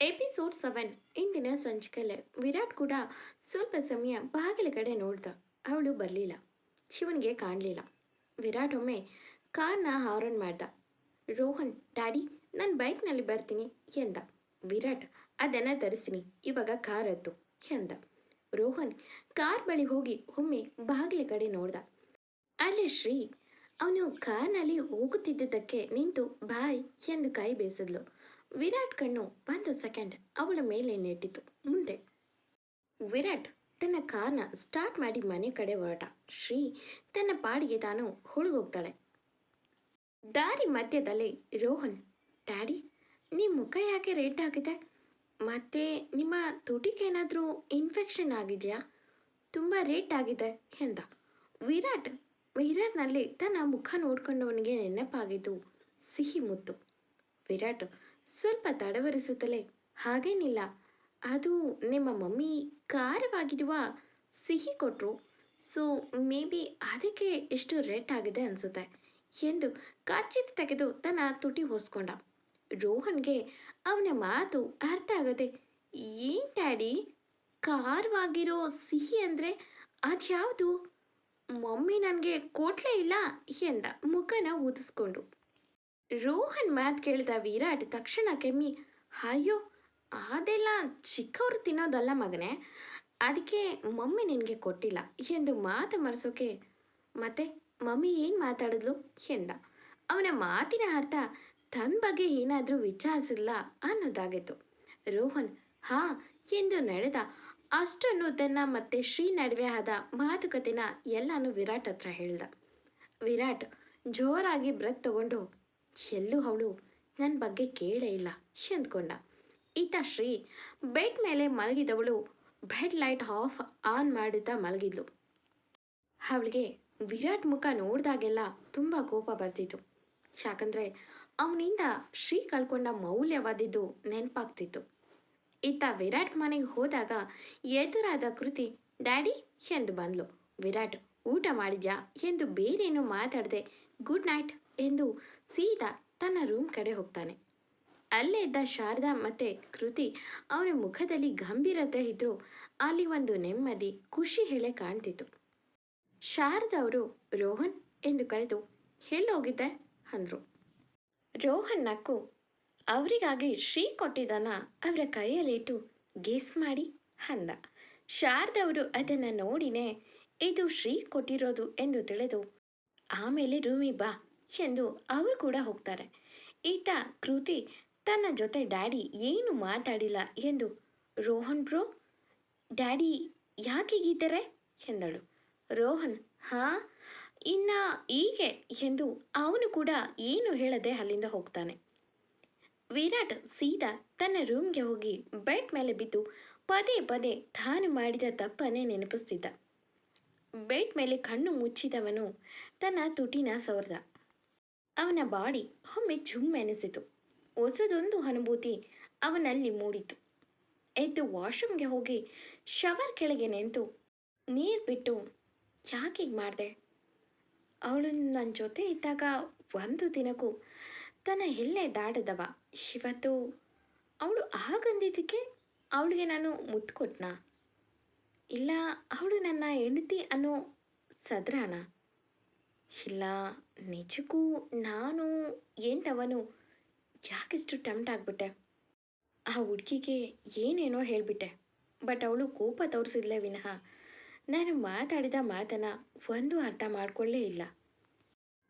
Episode seven ಇಂದಿನ ಸಂಚಿಕೆಲೆ ವಿರಾಟ್ ಕೂಡ ಸ್ವಲ್ಪ ಸಮಯ ಬಾಗಿಲ ಕಡೆ ನೋಡ್ದ. ಅವಳು ಬರಲಿಲ್ಲ. ಶಿವನಿಗೆ ಕಾಣಲಿಲ್ಲ. ವಿರಾಟ್ ಒಮ್ಮೆ ಕಾರ್ನ ಹಾರನ್ ಮಾಡ್ದ. ರೋಹನ್, ಡ್ಯಾಡಿ, ನಾನು ಬೈಕ್ನಲ್ಲಿ ಬರ್ತೀನಿ ಎಂದ. ವಿರಾಟ್, ಅದನ್ನು ತರಿಸ್ತೀನಿ. ಇವಾಗ ಕಾರ್ ಹತ್ತು ಎಂದ. ರೋಹನ್ ಕಾರ್ ಬಳಿ ಹೋಗಿ ಒಮ್ಮೆ ಬಾಗಿಲ ಕಡೆ ನೋಡ್ದ. ಅಲ್ಲಿ ಶ್ರೀ, ಅವನು ಕಾರ್ನಲ್ಲಿ ಹೋಗುತ್ತಿದ್ದಕ್ಕೆ ನಿಂತು ಬಾಯ್ ಎಂದು ಕೈ ಬೇಸಿದ್ಲು. ವಿರಾಟ್ ಕಣ್ಣು ಒಂದು ಸೆಕೆಂಡ್ ಅವಳ ಮೇಲೆ ನೆಟ್ಟಿತು. ಮುಂದೆ ವಿರಾಟ್ ತನ್ನ ಕಾರ್ನ ಸ್ಟಾರ್ಟ್ ಮಾಡಿ ಮನೆ ಕಡೆ ಹೊರಟ. ಶ್ರೀ ತನ್ನ ಪಾಡಿಗೆ ತಾನು ಹೋಗ್ತಾಳೆ ದಾರಿ ಮಧ್ಯದಲ್ಲಿ ರೋಹನ್, ಡ್ಯಾಡಿ ನಿಮ್ಮ ಮುಖ ಯಾಕೆ ರೆಡ್ ಆಗಿದೆ? ಮತ್ತೆ ನಿಮ್ಮ ತುಟಿಗೇನಾದರೂ ಇನ್ಫೆಕ್ಷನ್ ಆಗಿದೆಯಾ? ತುಂಬ ರೇಟ್ ಆಗಿದೆ ಎಂದ. ವಿರಾಟ್ ವಿರಾಟ್ನಲ್ಲಿ ತನ್ನ ಮುಖ ನೋಡ್ಕೊಂಡವನಿಗೆ ನೆನಪಾಗಿದ್ದು ಸಿಹಿ ಮುತ್ತು. ವಿರಾಟ್ ಸ್ವಲ್ಪ ತಡವರಿಸುತ್ತಲೇ, ಹಾಗೇನಿಲ್ಲ. ಅದು ನಿಮ್ಮ ಮಮ್ಮಿ ಖಾರವಾಗಿರುವ ಸಿಹಿ ಕೊಟ್ಟರು ಸೊ ಮೇ ಬಿ ಅದಕ್ಕೆ ಎಷ್ಟು ರೇಟ್ ಆಗಿದೆ ಅನಿಸುತ್ತೆ ಎಂದು ಕರ್ಚಿಫ್ ತೆಗೆದು ತನ್ನ ತುಟಿ ಹೊಸ್ಕೊಂಡ. ರೋಹನ್ಗೆ ಅವನ ಮಾತು ಅರ್ಥ ಆಗದೆ, ಏನ್ ಡ್ಯಾಡಿ? ಖಾರವಾಗಿರೋ ಸಿಹಿ ಅಂದರೆ ಅದ್ಯಾವುದು? ಮಮ್ಮಿ ನನಗೆ ಕೊಟ್ಲೇ ಇಲ್ಲ ಎಂದ ಮುಖನ ಊದಿಸ್ಕೊಂಡು. ರೋಹನ್ ಮಾತು ಕೇಳಿದ ವಿರಾಟ್ ತಕ್ಷಣ ಕೆಮ್ಮಿ, ಅಯ್ಯೋ, ಅದೆಲ್ಲ ಚಿಕ್ಕವರು ತಿನ್ನೋದಲ್ಲ ಮಗನೇ ಅದಕ್ಕೆ ಮಮ್ಮಿ ನಿನಗೆ ಕೊಟ್ಟಿಲ್ಲ ಎಂದು ಮಾತು ಮರೆಸೋಕೆ, ಮತ್ತೆ ಮಮ್ಮಿ ಏನು ಮಾತಾಡಿದ್ಲು? ಎಂದ. ಅವನ ಮಾತಿನ ಅರ್ಥ ತನ್ನ ಬಗ್ಗೆ ಏನಾದರೂ ವಿಚಾರಿಸಿಲ್ಲ ಅನ್ನೋದಾಗಿತ್ತು. ರೋಹನ್, ಹಾ ಎಂದು ನಡೆದ ಅಷ್ಟನ್ನು ತನ್ನ ಮತ್ತೆ ಶ್ರೀ ನಡುವೆ ಆದ ಮಾತುಕತೆನ ಎಲ್ಲಾನು ವಿರಾಟ್ ಹತ್ರ ಹೇಳ್ದ. ವಿರಾಟ್ ಜೋರಾಗಿ ಬ್ರತ್ ತಗೊಂಡು ಎಲ್ಲೂ ಅವಳು. ನನ್ನ ಬಗ್ಗೆ ಕೇಳೇ ಇಲ್ಲ. ಎಂದ್ಕೊಂಡ ಈತ ಶ್ರೀ, ಬೆಡ್ ಮೇಲೆ ಮಲಗಿದವಳು. ಬೆಡ್ ಲೈಟ್ ಆಫ್ ಆನ್ ಮಾಡುತ್ತಾ ಮಲಗಿದ್ಲು. ಅವಳಿಗೆ ವಿರಾಟ್ ಮುಖ ನೋಡಿದಾಗೆಲ್ಲ ತುಂಬ ಕೋಪ ಬರ್ತಿತ್ತು. ಯಾಕಂದರೆ ಅವನಿಂದ ಶ್ರೀ ಕಳ್ಕೊಂಡ ಮೌಲ್ಯವಾದಿದ್ದು ನೆನಪಾಗ್ತಿತ್ತು. ಈತ ವಿರಾಟ್ ಮನೆಗೆ ಹೋದಾಗ ಎದುರಾದ ಕೃತಿ, ಡ್ಯಾಡಿ, ಎಂದು ಬಂದ್ಲು. ವಿರಾಟ್, ಊಟ ಮಾಡಿದ್ಯಾ? ಎಂದು ಬೇರೇನು ಮಾತಾಡದೆ, ಗುಡ್ ನೈಟ್. ಎಂದು ಸೀದಾ ತನ್ನ ರೂಮ್ ಕಡೆ ಹೋಗ್ತಾನೆ. ಅಲ್ಲೇ ಇದ್ದ ಶಾರದಾ ಮತ್ತೆ ಕೃತಿ ಅವನ ಮುಖದಲ್ಲಿ ಗಂಭೀರತೆ ಇದ್ದರೂ ಅಲ್ಲಿ ಒಂದು ನೆಮ್ಮದಿ, ಖುಷಿ ಹೇಳೆ ಕಾಣ್ತಿತ್ತು. ಶಾರದಾ ಅವರು, ರೋಹನ್ ಎಂದು ಕರೆದು ಎಲ್ಲೋಗಿದ್ದೆ ಅಂದರು. ರೋಹನ್ ನಕ್ಕು, ಅವರಿಗಾಗಿ ಶ್ರೀ ಕೊಟ್ಟಿದ್ದಾನ ಅವರ ಕೈಯಲ್ಲಿಟ್ಟು ಗೇಸ್ ಮಾಡಿ ಅಂದ. ಶಾರದವರು ಅದನ್ನು ನೋಡಿನೇ, ಇದು ಶ್ರೀ ಕೊಟ್ಟಿರೋದು ಎಂದು ತಿಳಿದು, ಆಮೇಲೆ ರೂಮಿ ಬಾ ಎಂದು ಅವರು ಕೂಡ ಹೋಗ್ತಾರೆ. ಈತ, ಕೃತಿ, ತನ್ನ ಜೊತೆ ಡ್ಯಾಡಿ ಏನು ಮಾತಾಡಿಲ್ಲ ಎಂದು, ರೋಹನ್ ಬ್ರೋ, ಡ್ಯಾಡಿ ಯಾಕೆ ಹೀಗಿದ್ದಾರೆ? ಎಂದಳು. ರೋಹನ್, ಹಾ, ಇನ್ನ ಹೀಗೆ? ಎಂದು ಅವನು ಕೂಡ ಏನು ಹೇಳದೆ ಅಲ್ಲಿಂದ ಹೋಗ್ತಾನೆ. ವಿರಾಟ್ ಸೀದಾ ತನ್ನ ರೂಮ್ಗೆ ಹೋಗಿ ಬೆಡ್ ಮೇಲೆ ಬಿದ್ದು ಪದೇ ಪದೇ ತಾನು ಮಾಡಿದ ತಪ್ಪನ್ನೇ ನೆನಪಿಸ್ತಿದ್ದ. ಬೆಡ್ ಮೇಲೆ ಕಣ್ಣು ಮುಚ್ಚಿದವನು ತನ್ನ ತುಟಿನ ಸವರ್ದ ಅವನ ಬಾಡಿ ಒಮ್ಮೆ ಜುಮ್ ಎನಿಸಿತು. ಹೊಸದೊಂದು ಅನುಭೂತಿ ಅವನಲ್ಲಿ ಮೂಡಿತು. ಎದ್ದು ವಾಶ್ರೂಮ್ಗೆ ಹೋಗಿ ಶವರ್ ಕೆಳಗೆ ನಿಂತು ನೀರು ಬಿಟ್ಟು ಯಾಕೆ ಮಾಡಿದೆ? ಅವಳು ನನ್ನ ಜೊತೆ ಇದ್ದಾಗ ಒಂದು ದಿನಕ್ಕೂ ತನ್ನ ಎಲ್ಲೇ ದಾಟದವ. ಇವತ್ತು ಅವಳು ಹಾಗಂದಿದ್ದಕ್ಕೆ ಅವಳಿಗೆ ನಾನು ಮುತ್ತು ಕೊಟ್ನಾ ಇಲ್ಲ, ಅವಳು ನನ್ನ ಹೆಂಡತಿ ಅನ್ನೋ ಸದ್ರಾನ? ಇಲ್ಲ, ನಿಜಕ್ಕೂ ನಾನು ಏನವನು ಯಾಕಿಷ್ಟು ಟೆಂಪ್ಟ್ ಆಗಿಬಿಟ್ಟೆ? ಆ ಹುಡುಗಿಗೆ ಏನೇನೋ ಹೇಳಿಬಿಟ್ಟೆ, ಬಟ್ ಅವಳು ಕೋಪ ತೋರಿಸಿದ್ಲೇ ವಿನಃ. ನಾನು ಮಾತಾಡಿದ ಮಾತನ್ನು ಒಂದು ಅರ್ಥ ಮಾಡ್ಕೊಳ್ಳೇ ಇಲ್ಲ.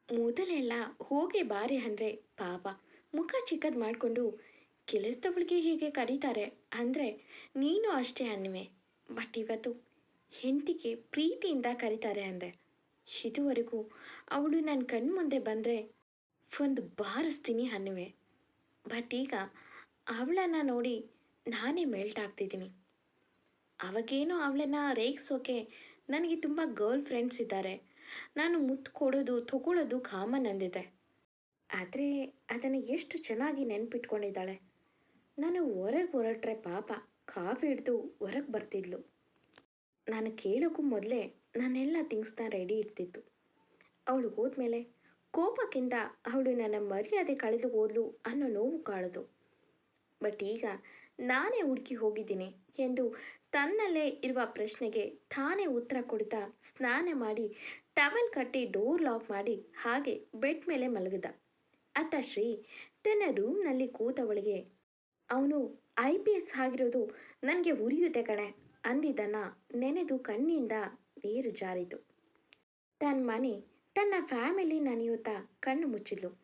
ಮೊದಲೆಲ್ಲ ಹೋಗಿ ಬಾರಿ ಅಂದರೆ ಪಾಪ, ಮುಖ ಚಿಕ್ಕದು ಮಾಡಿಕೊಂಡು ಕೆಲಸದವಳಿಗೆ ಹೀಗೆ ಕರೀತಾರೆ ಅಂದರೆ ನೀನು ಅಷ್ಟೇ ಅನ್ನುವೆ ಬಟ್ ಇವತ್ತು ಹೆಂಡತಿಗೆ ಪ್ರೀತಿಯಿಂದ ಕರೀತಾರೆ ಅಂದೆ. ಇದುವರೆಗೂ ಅವಳು ನನ್ನ ಕಣ್ಣು ಮುಂದೆ ಬಂದರೆ ಒಂದು ಬಾರಿಸ್ತೀನಿ ಅನ್ನುವೆ. ಬಟ್ ಈಗ ಅವಳನ್ನು ನೋಡಿ ನಾನೇ ಮೆಲ್ಟ್ ಆಗ್ತಿದ್ದೀನಿ. ಅವಾಗೇನೋ ಅವಳನ್ನು ರೇಗಿಸೋಕೆ ನನಗೆ ತುಂಬ ಗರ್ಲ್ ಫ್ರೆಂಡ್ಸ್ ಇದ್ದಾರೆ. ನಾನು ಮುತ್ತು ಕೊಡೋದು, ತಗೊಳ್ಳೋದು ಕಾಮನ್ ಅಂದಿದೆ ಆದರೆ ಅದನ್ನು ಎಷ್ಟು ಚೆನ್ನಾಗಿ ನೆನ್ಪಿಟ್ಕೊಂಡಿದ್ದಾಳೆ. ನಾನು ಹೊರಗೆ ಹೊರಟ್ರೆ ಪಾಪ ಕಾಫಿ ಹಿಡಿದು ಹೊರಗೆ ಬರ್ತಿದ್ಲು. ನಾನು ಕೇಳೋಕ್ಕೂ ಮೊದಲೇ ನಾನೆಲ್ಲ ಥಿಂಗ್ಸ್ನ ರೆಡಿ ಇಡ್ತಿತ್ತು ಅವಳು ಹೋದ್ಮೇಲೆ ಕೋಪಕ್ಕಿಂತ ಅವಳು ನನ್ನ ಮರ್ಯಾದೆ ಕಳೆದು ಹೋದ್ಲು ಅನ್ನೋ ನೋವು ಕಾಳದು. ಬಟ್ ಈಗ ನಾನೇ ಹುಡುಕಿ ಹೋಗಿದ್ದೀನಿ ಎಂದು ತನ್ನಲ್ಲೇ ಇರುವ ಪ್ರಶ್ನೆಗೆ ತಾನೇ ಉತ್ತರ ಕೊಡ್ತಾ ಸ್ನಾನ ಮಾಡಿ ಟವೆಲ್ ಕಟ್ಟಿ ಡೋರ್ ಲಾಕ್ ಮಾಡಿ ಹಾಗೆ ಬೆಡ್ ಮೇಲೆ ಮಲಗಿದ. ಅತ್ತ ಶ್ರೀ ತನ್ನ ರೂಮ್ನಲ್ಲಿ ಕೂತವಳಿಗೆ, ಅವನು ಐ ಪಿ ಎಸ್ ಆಗಿರೋದು ನನಗೆ ಉರಿಯುತ್ತೆ ಕಣೆ ಅಂದಿದ್ದನ್ನು ನೆನೆದು ಕಣ್ಣಿಂದ ನೀರು ಜಾರಿತು. ತನ್ನ ಮನೆ, ತನ್ನ ಫ್ಯಾಮಿಲಿ ನನೆಯುತ್ತಾ ಕಣ್ಣು ಮುಚ್ಚಿದ್ಲು.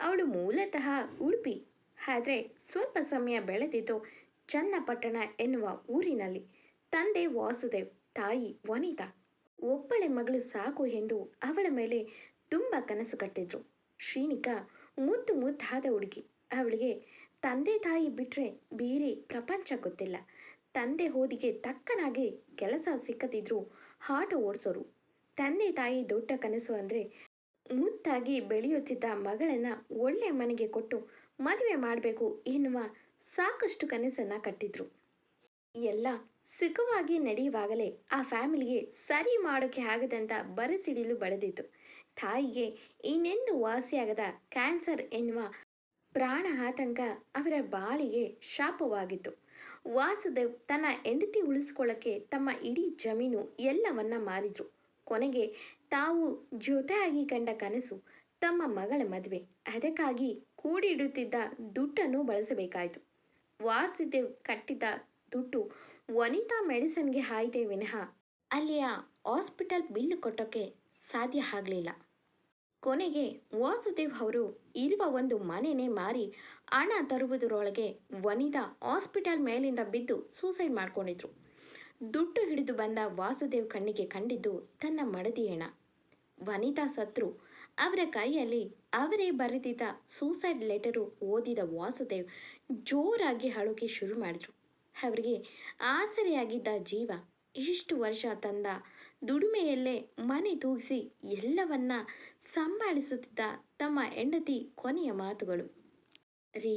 ಅವಳು ಮೂಲತಃ ಉಡುಪಿ. ಆದರೆ ಸ್ವಲ್ಪ ಸಮಯ ಬೆಳೆದಿದ್ದು ಚನ್ನಪಟ್ಟಣ ಎನ್ನುವ ಊರಿನಲ್ಲಿ. ತಂದೆ ವಾಸುದೇವ್, ತಾಯಿ ವನಿತಾ. ಒಬ್ಬಳೆ ಮಗಳು ಸಾಕು ಎಂದು ಅವಳ ಮೇಲೆ ತುಂಬ ಕನಸು ಕಟ್ಟಿದ್ರು. ಶ್ರೀನಿಕಾ ಮುದ್ದು ಮುದ್ದಾದ ಹುಡುಗಿ. ಅವಳಿಗೆ ತಂದೆ ತಾಯಿ ಬಿಟ್ಟರೆ ಬೇರೆ ಪ್ರಪಂಚ ಗೊತ್ತಿಲ್ಲ. ತಂದೆ ಹೋದಿಗೆ ತಕ್ಕನಾಗಿ ಕೆಲಸ ಸಿಕ್ಕದಿದ್ರು ಆಟೋ ಓಡಿಸೋರು. ತಂದೆ ತಾಯಿ ದೊಡ್ಡ ಕನಸು ಅಂದರೆ ಮುತ್ತಾಗಿ ಬೆಳೆಯುತ್ತಿದ್ದ ಮಗಳನ್ನು ಒಳ್ಳೆ ಮನೆಗೆ ಕೊಟ್ಟು ಮದುವೆ ಮಾಡಬೇಕು ಎನ್ನುವ ಸಾಕಷ್ಟು ಕನಸನ್ನು ಕಟ್ಟಿದ್ರು. ಎಲ್ಲ ಸುಖವಾಗಿ ನಡೆಯುವಾಗಲೇ ಆ ಫ್ಯಾಮಿಲಿಗೆ ಸರಿ ಮಾಡೋಕ್ಕೆ ಆಗದಂತ ಬರಸಿಡಿಲು ಬಡದಿತ್ತು. ತಾಯಿಗೆ ಇನ್ನೆಂದು ವಾಸಿಯಾಗದ ಕ್ಯಾನ್ಸರ್ ಎನ್ನುವ ಪ್ರಾಣ ಆತಂಕ ಅವರ ಬಾಳಿಗೆ ಶಾಪವಾಗಿತ್ತು. ವಾಸುದೇವ್ ತನ್ನ ಹೆಂಡತಿ ಉಳಿಸ್ಕೊಳ್ಳೋಕ್ಕೆ ತಮ್ಮ ಇಡೀ ಜಮೀನು ಎಲ್ಲವನ್ನ ಮಾರಿದ್ರು. ಕೊನೆಗೆ ತಾವು ಜೊತೆಯಾಗಿ ಕಂಡ ಕನಸು ತಮ್ಮ ಮಗಳ ಮದುವೆ. ಅದಕ್ಕಾಗಿ ಕೂಡಿಡುತ್ತಿದ್ದ ದುಡ್ಡನ್ನು ಬಳಸಬೇಕಾಯಿತು. ವಾಸುದೇವ್ ಕಟ್ಟಿದ್ದ ದುಡ್ಡು ವನಿತಾ ಮೆಡಿಸನ್ಗೆ ಆಯ್ದೆ ವಿನಃ ಅಲ್ಲಿಯ ಹಾಸ್ಪಿಟಲ್ ಬಿಲ್ ಕೊಟ್ಟೋಕ್ಕೆ ಸಾಧ್ಯ ಆಗಲಿಲ್ಲ. ಕೊನೆಗೆ ವಾಸುದೇವ್ ಅವರು ಇರುವ ಒಂದು ಮನೆನೇ ಮಾರಿ ಹಣ ತರುವುದರೊಳಗೆ ವನಿತಾ ಹಾಸ್ಪಿಟಲ್ ಮೇಲಿಂದ ಬಿದ್ದು ಸೂಸೈಡ್ ಮಾಡ್ಕೊಂಡಿದ್ರು. ದುಡ್ಡು ಹಿಡಿದು ಬಂದ ವಾಸುದೇವ್ ಕಣ್ಣಿಗೆ ಕಂಡಿದ್ದು ತನ್ನ ಮಡದಿ ಹೆಣ. ವನಿತಾ ಸತ್ರು ಅವರ ಕೈಯಲ್ಲಿ ಅವರೇ ಬರೆದಿದ್ದ ಸೂಸೈಡ್ ಲೆಟರು ಓದಿದ ವಾಸುದೇವ್ ಜೋರಾಗಿ ಅಳೋಕೆ ಶುರು ಮಾಡಿದ್ರು. ಅವರಿಗೆ ಆಸರೆಯಾಗಿದ್ದ ಜೀವ ಇಷ್ಟು ವರ್ಷ ತಂದ ದುಡಿಮೆಯಲ್ಲೇ ಮನೆ ತೂಗಿಸಿ ಎಲ್ಲವನ್ನ ಸಂಭಾಳಿಸುತ್ತಿದ್ದ ತಮ್ಮ ಹೆಂಡತಿ ಕೊನೆಯ ಮಾತುಗಳು. ರೀ,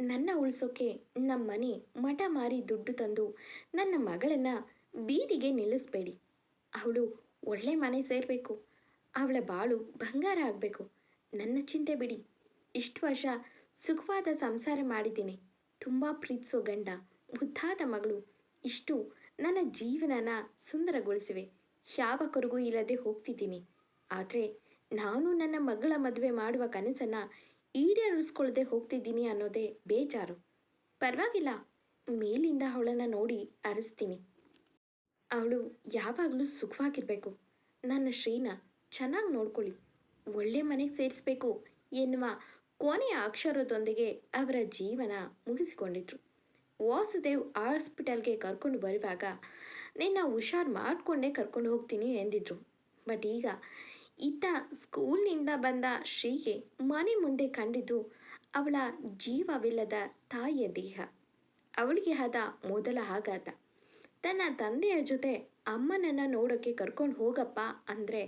ನನ್ನ ಉಳಿಸೋಕೆ ನಮ್ಮನೆ ಮಠ ಮಾರಿ ದುಡ್ಡು ತಂದು ನನ್ನ ಮಗಳನ್ನ ಬೀದಿಗೆ ನಿಲ್ಲಿಸ್ಬೇಡಿ. ಅವಳು ಒಳ್ಳೆ ಮನೆ ಸೇರಬೇಕು. ಅವಳ ಬಾಳು ಬಂಗಾರ ಆಗಬೇಕು. ನನ್ನ ಚಿಂತೆ ಬಿಡಿ. ಇಷ್ಟು ವರ್ಷ ಸುಖವಾದ ಸಂಸಾರ ಮಾಡಿದ್ದೀನಿ. ತುಂಬ ಪ್ರೀತಿಸೋ ಗಂಡ ಮುದ್ದಾದ ಮಗಳು. ಇಷ್ಟು ನನ್ನ ಜೀವನನ ಸುಂದರಗೊಳಿಸಿವೆ. ಯಾವ ಇಲ್ಲದೆ ಹೋಗ್ತಿದ್ದೀನಿ. ಆದರೆ ನಾನು ನನ್ನ ಮಗಳ ಮದುವೆ ಮಾಡುವ ಕನಸನ್ನು ಈಡೇರಿಸ್ಕೊಳ್ಳದೆ ಹೋಗ್ತಿದ್ದೀನಿ ಅನ್ನೋದೇ ಬೇಜಾರು. ಪರವಾಗಿಲ್ಲ, ಮೇಲಿಂದ ಅವಳನ್ನು ನೋಡಿ ಅರಿಸ್ತೀನಿ. ಅವಳು ಯಾವಾಗಲೂ ಸುಖವಾಗಿರಬೇಕು. ನನ್ನ ಶ್ರೀನ ಚೆನ್ನಾಗಿ ನೋಡ್ಕೊಳ್ಳಿ. ಒಳ್ಳೆ ಮನೆಗೆ ಸೇರಿಸ್ಬೇಕು ಎನ್ನುವ ಕೊನೆಯ ಅಕ್ಷರದೊಂದಿಗೆ ಅವರ ಜೀವನ ಮುಗಿಸಿಕೊಂಡಿದ್ರು. ವಾಸುದೇವ್ ಹಾಸ್ಪಿಟಲ್ಗೆ ಕರ್ಕೊಂಡು ಬರುವಾಗ ನಿನ್ನ ಹುಷಾರು ಮಾಡಿಕೊಂಡೇ ಕರ್ಕೊಂಡು ಹೋಗ್ತೀನಿ ಎಂದಿದ್ರು. ಬಟ್ ಈಗ ಇತ್ತ ಸ್ಕೂಲ್ನಿಂದ ಬಂದ ಶ್ರೀಗೆ ಮನೆ ಮುಂದೆ ಕಂಡಿದ್ದು ಅವಳ ಜೀವವಿಲ್ಲದ ತಾಯಿಯ ದೇಹ. ಅವಳಿಗೆ ಆದ ಮೊದಲ ಆಘಾತ. ತನ್ನ ತಂದೆಯ ಜೊತೆ ಅಮ್ಮನನ್ನು ನೋಡೋಕ್ಕೆ ಕರ್ಕೊಂಡು ಹೋಗಪ್ಪ ಅಂದರೆ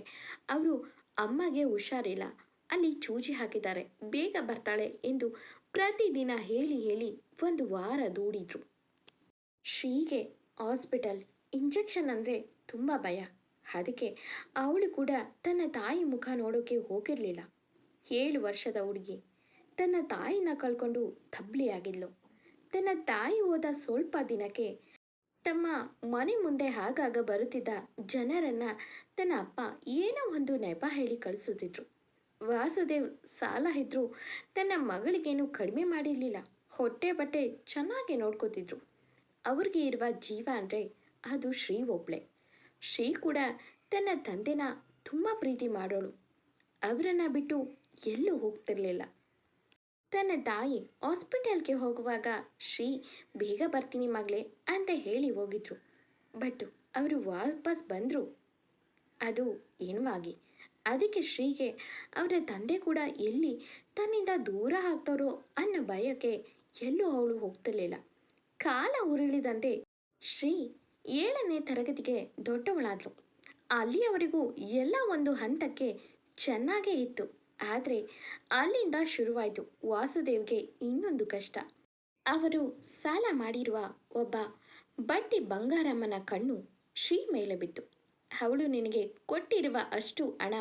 ಅವರು ಅಮ್ಮಗೆ ಹುಷಾರಿಲ್ಲ. ಅಲ್ಲಿ ಚೂಜಿ ಹಾಕಿದ್ದಾರೆ. ಬೇಗ ಬರ್ತಾಳೆ ಎಂದು ಪ್ರತಿದಿನ ಹೇಳಿ ಹೇಳಿ ಒಂದು ವಾರ ದೂಡಿದ್ರು. ಶ್ರೀಗೆ ಹಾಸ್ಪಿಟಲ್ ಇಂಜೆಕ್ಷನ್ ಅಂದರೆ ತುಂಬ ಭಯ. ಅದಕ್ಕೆ ಅವಳು ಕೂಡ ತನ್ನ ತಾಯಿ ಮುಖ ನೋಡೋಕೆ ಹೋಗಿರಲಿಲ್ಲ. ಏಳು ವರ್ಷದ ಹುಡುಗಿ. ತನ್ನ ತಾಯಿನ ಕಳ್ಕೊಂಡು ತಬ್ಲಿಯಾಗಿದ್ಲು ತನ್ನ ತಾಯಿ ಹೋದ ಸ್ವಲ್ಪ ದಿನಕ್ಕೆ ತಮ್ಮ ಮನೆ ಮುಂದೆ ಆಗಾಗ ಬರುತ್ತಿದ್ದ ಜನರನ್ನ ತನ್ನ ಅಪ್ಪ ಏನೋ ಒಂದು ನೆಪ ಹೇಳಿ ಕಳಿಸುತ್ತಿದ್ರು. ವಾಸುದೇವ್ ಸಾಲ ಇದ್ರು ತನ್ನ ಮಗಳಿಗೇನು ಕಡಿಮೆ ಮಾಡಿರಲಿಲ್ಲ. ಹೊಟ್ಟೆ ಬಟ್ಟೆ ಚೆನ್ನಾಗಿ ನೋಡ್ಕೋತಿದ್ರು. ಅವ್ರಿಗೆ ಇರುವ ಜೀವ ಅಂದರೆ ಅದು ಶ್ರೀ ಒಬ್ಳೆ. ಶ್ರೀ ಕೂಡ ತನ್ನ ತಂದೆನ ತುಂಬ ಪ್ರೀತಿ ಮಾಡೋಳು. ಅವರನ್ನು ಬಿಟ್ಟು ಎಲ್ಲೂ ಹೋಗ್ತಿರ್ಲಿಲ್ಲ. ತನ್ನ ತಾಯಿ ಹಾಸ್ಪಿಟಲ್ಗೆ ಹೋಗುವಾಗ ಶ್ರೀ, ಬೇಗ ಬರ್ತೀನಿ ಮಗಳೇ ಅಂತ ಹೇಳಿ ಹೋಗಿದ್ರು. ಬಟ್ ಅವರು ವಾಪಸ್ ಬಂದರು. ಅದು ಏನೂ ಆಗಿ, ಅದಕ್ಕೆ ಶ್ರೀಗೆ ಅವರ ತಂದೆ ಕೂಡ ಎಲ್ಲಿ ತನ್ನಿಂದ ದೂರ ಹಾಕ್ತಾರೋ ಅನ್ನೋ ಭಯಕ್ಕೆ ಎಲ್ಲೂ ಅವಳು ಹೋಗ್ತಿರ್ಲಿಲ್ಲ. ಕಾಲ ಉರುಳಿದಂತೆ ಶ್ರೀ ಏಳನೇ ತರಗತಿಗೆ ದೊಡ್ಡವಳಾದ್ಲು. ಅಲ್ಲಿಯವರೆಗೂ ಎಲ್ಲ ಒಂದು ಹಂತಕ್ಕೆ ಚೆನ್ನಾಗೇ ಇತ್ತು. ಆದರೆ ಅಲ್ಲಿಂದ ಶುರುವಾಯಿತು ವಾಸುದೇವ್ಗೆ ಇನ್ನೊಂದು ಕಷ್ಟ. ಅವರು ಸಾಲ ಮಾಡಿರುವ ಒಬ್ಬ ಬಡ್ಡಿ ಬಂಗಾರಮ್ಮನ ಕಣ್ಣು ಶ್ರೀ ಮೇಲೆ ಬಿತ್ತು. ಅವಳು ನಿನಗೆ ಕೊಟ್ಟಿರುವ ಅಷ್ಟು ಹಣ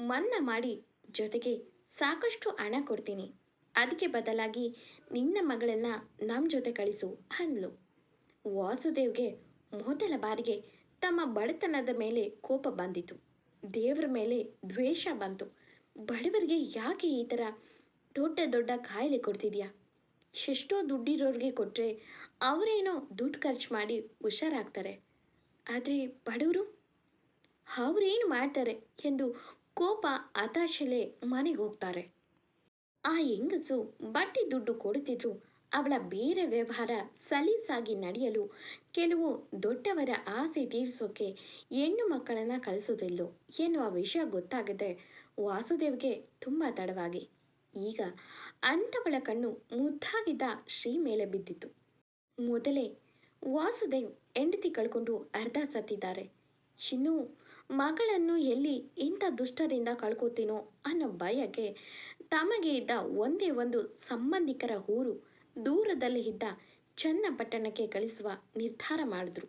ಮನ್ನಾ ಮಾಡಿ ಜೊತೆಗೆ ಸಾಕಷ್ಟು ಹಣ ಕೊಡ್ತೀನಿ. ಅದಕ್ಕೆ ಬದಲಾಗಿ ನಿನ್ನ ಮಗಳನ್ನ ನಮ್ಮ ಜೊತೆ ಕಳಿಸು ಅಂದ್ಲು. ವಾಸುದೇವ್ಗೆ ಮೊದಲ ಬಾರಿಗೆ ತಮ್ಮ ಬಡತನದ ಮೇಲೆ ಕೋಪ ಬಂದಿತು. ದೇವರ ಮೇಲೆ ದ್ವೇಷ ಬಂತು. ಬಡವರಿಗೆ ಯಾಕೆ ಈ ಥರ ದೊಡ್ಡ ದೊಡ್ಡ ಕಾಯಿಲೆ ಕೊಡ್ತಿದ್ಯಾ? ಎಷ್ಟೋ ದುಡ್ಡಿರೋರಿಗೆ ಕೊಟ್ಟರೆ ಅವರೇನೋ ದುಡ್ಡು ಖರ್ಚು ಮಾಡಿ ಹುಷಾರಾಗ್ತಾರೆ. ಆದರೆ ಬಡವರು? ಅವರೇನು ಮಾಡ್ತಾರೆ ಎಂದು ಕೋಪ ಹತಾಶೆಲೆ ಮನೆಗೆ ಹೋಗ್ತಾರೆ. ಆ ಹೆಂಗಸು ಬಟ್ಟೆ ದುಡ್ಡು ಕೊಡುತ್ತಿದ್ರು ಅವಳ ಬೇರೆ ವ್ಯವಹಾರ ಸಲೀಸಾಗಿ ನಡೆಯಲು ಕೆಲವು ದೊಡ್ಡವರ ಆಸೆ ತೀರಿಸೋಕೆ ಹೆಣ್ಣು ಮಕ್ಕಳನ್ನು ಕಳಿಸೋದಿಲ್ಲೋ ಎನ್ನುವ ವಿಷಯ ಗೊತ್ತಾಗದೆ ವಾಸುದೇವ್ಗೆ ತುಂಬ ತಡವಾಗಿ. ಈಗ ಅಂಥವಳ ಕಣ್ಣು ಮುದ್ದಾಗಿದ್ದ ಶ್ರೀ ಮೇಲೆ ಬಿದ್ದಿತು ಮೊದಲೇ ವಾಸುದೇವ್ ಹೆಂಡತಿ ಕಳ್ಕೊಂಡು ಅರ್ಧ ಸತ್ತಿದ್ದಾರೆ. ಇನ್ನು ಮಗಳನ್ನು ಎಲ್ಲಿ ಇಂಥ ದುಷ್ಟರಿಂದ ಕಳ್ಕೊತೀನೋ ಅನ್ನೋ ಭಯಕ್ಕೆ ತಮಗೆ ಇದ್ದ ಒಂದೇ ಒಂದು ಸಂಬಂಧಿಕರ ಊರು ದೂರದಲ್ಲಿ ಇದ್ದ ಚನ್ನಪಟ್ಟಣಕ್ಕೆ ಕಳಿಸುವ ನಿರ್ಧಾರ ಮಾಡಿದ್ರು.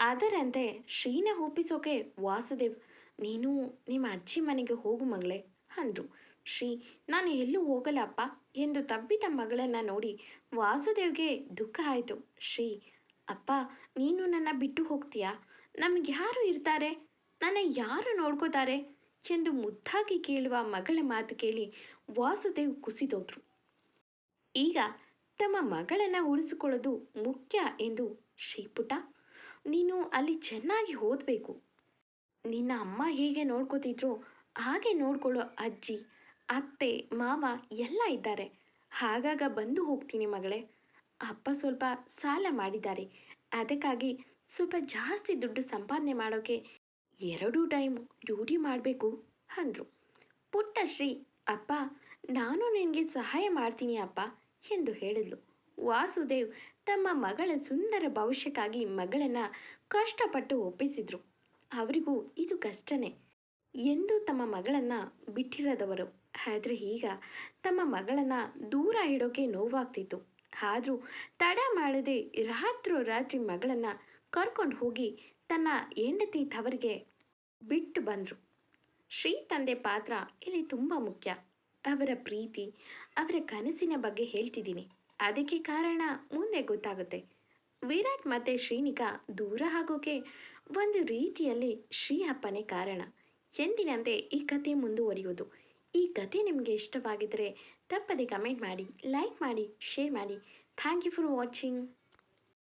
ಅದರಂತೆ ಶ್ರೀನ ಒಪ್ಪಿಸೋಕೆ ವಾಸುದೇವ್, ನೀನು ನಿಮ್ಮ ಅಜ್ಜಿ ಮನೆಗೆ ಹೋಗು ಮಗಳೇ ಅಂದರು. ಶ್ರೀ, ನಾನು ಎಲ್ಲೂ ಹೋಗಲ್ಲ ಅಪ್ಪ ಎಂದು ತಬ್ಬಿದ ಮಗಳನ್ನ ನೋಡಿ ವಾಸುದೇವ್ಗೆ ದುಃಖ ಆಯಿತು. ಶ್ರೀ, ಅಪ್ಪ, ನೀನು ನನ್ನ ಬಿಟ್ಟು ಹೋಗ್ತೀಯಾ? ನಮ್ಗೆ ಯಾರು ಇರ್ತಾರೆ? ನನ್ನ ಯಾರು ನೋಡ್ಕೋತಾರೆ? ಎಂದು ಮುದ್ದಾಗಿ ಕೇಳುವ ಮಗಳ ಮಾತು ಕೇಳಿ ವಾಸುದೇವ್ ಕುಸಿದೋದ್ರು. ಈಗ ತಮ್ಮ ಮಗಳನ್ನ ಉಳಿಸಿಕೊಳ್ಳೋದು ಮುಖ್ಯ ಎಂದು ಶ್ರೀಪುಟ, ನೀನು ಅಲ್ಲಿ ಚೆನ್ನಾಗಿ ಓದಬೇಕು. ನಿನ್ನ ಅಮ್ಮ ಹೇಗೆ ನೋಡ್ಕೋತಿದ್ರೋ ಹಾಗೆ ನೋಡ್ಕೊಳ್ಳೋ ಅಜ್ಜಿ, ಅತ್ತೆ, ಮಾವ ಎಲ್ಲ ಇದ್ದಾರೆ. ಹಾಗಾಗ ಬಂದು ಹೋಗ್ತೀನಿ ಮಗಳೇ. ಅಪ್ಪ ಸ್ವಲ್ಪ ಸಾಲ ಮಾಡಿದ್ದಾರೆ. ಅದಕ್ಕಾಗಿ ಸ್ವಲ್ಪ ಜಾಸ್ತಿ ದುಡ್ಡು ಸಂಪಾದನೆ ಮಾಡೋಕೆ ಎರಡೂ ಟೈಮ್ ಡ್ಯೂಟಿ ಮಾಡಬೇಕು ಅಂದರು. ಪುಟ್ಟ ಶ್ರೀ, ಅಪ್ಪ ನಾನು ನಿನಗೆ ಸಹಾಯ ಮಾಡ್ತೀನಿ ಅಪ್ಪ ಎಂದು ಹೇಳಿದ್ಲು. ವಾಸುದೇವ್ ತಮ್ಮ ಮಗಳ ಸುಂದರ ಭವಿಷ್ಯಕ್ಕಾಗಿ ಮಗಳನ್ನ ಕಷ್ಟಪಟ್ಟು ಒಪ್ಪಿಸಿದ್ರು. ಅವರಿಗೂ ಇದು ಕಷ್ಟನೇ ಎಂದು ತಮ್ಮ ಮಗಳನ್ನ ಬಿಟ್ಟಿರದವರು. ಆದರೆ ಈಗ ತಮ್ಮ ಮಗಳನ್ನ ದೂರ ಇಡೋಕೆ ನೋವಾಗ್ತಿತ್ತು. ಆದರೂ ತಡ ಮಾಡದೆ ರಾತ್ರೋರಾತ್ರಿ ಮಗಳನ್ನ ಕರ್ಕೊಂಡು ಹೋಗಿ ತನ್ನ ಹೆಂಡತಿ ತವರಿಗೆ ಬಿಟ್ಟು ಬಂದರು. ಶ್ರೀ ತಂದೆ ಪಾತ್ರ ಇಲ್ಲಿ ತುಂಬ ಮುಖ್ಯ. ಅವರ ಪ್ರೀತಿ, ಅವರ ಕನಸಿನ ಬಗ್ಗೆ ಹೇಳ್ತಿದ್ದೀನಿ. ಅದಕ್ಕೆ ಕಾರಣ ಮುಂದೆ ಗೊತ್ತಾಗುತ್ತೆ. ವಿರಾಟ್ ಮತ್ತು ಶ್ರೀನಿಕಾ ದೂರ ಆಗೋಕೆ ಒಂದು ರೀತಿಯಲ್ಲಿ ಶ್ರೀ ಅಪ್ಪನೇ ಕಾರಣ. ಎಂದಿನಂತೆ ಈ ಕತೆ ಮುಂದುವರಿಯೋದು. ಈ ಕತೆ ನಿಮಗೆ ಇಷ್ಟವಾಗಿದ್ದರೆ ತಪ್ಪದೆ ಕಮೆಂಟ್ ಮಾಡಿ, ಲೈಕ್ ಮಾಡಿ, ಶೇರ್ ಮಾಡಿ. Thank you for watching.